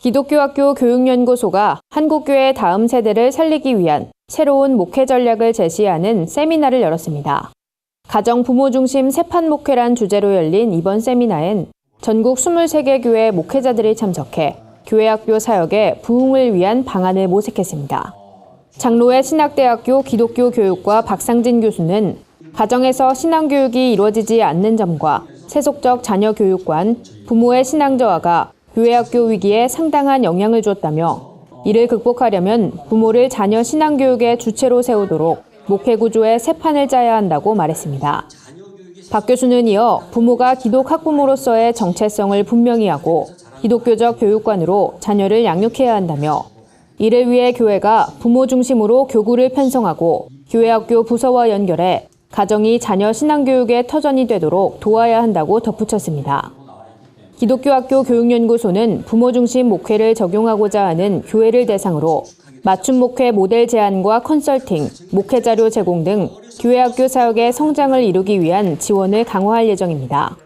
기독교학교 교육연구소가 한국교회 다음 세대를 살리기 위한 새로운 목회 전략을 제시하는 세미나를 열었습니다. 가정 부모 중심 세판 목회란 주제로 열린 이번 세미나엔 전국 23개 교회 목회자들이 참석해 교회 학교 사역의 부흥을 위한 방안을 모색했습니다. 장로의 신학대학교 기독교 교육과 박상진 교수는 가정에서 신앙교육이 이루어지지 않는 점과 세속적 자녀 교육관, 부모의 신앙 저하가 교회학교 위기에 상당한 영향을 줬다며 이를 극복하려면 부모를 자녀 신앙교육의 주체로 세우도록 목회 구조의 새 판을 짜야 한다고 말했습니다. 박 교수는 이어 부모가 기독 학부모로서의 정체성을 분명히 하고 기독교적 교육관으로 자녀를 양육해야 한다며 이를 위해 교회가 부모 중심으로 교구를 편성하고 교회학교 부서와 연결해 가정이 자녀 신앙교육의 터전이 되도록 도와야 한다고 덧붙였습니다. 기독교 학교 교육연구소는 부모 중심 목회를 적용하고자 하는 교회를 대상으로 맞춤 목회 모델 제안과 컨설팅, 목회 자료 제공 등 교회 학교 사역의 성장을 이루기 위한 지원을 강화할 예정입니다.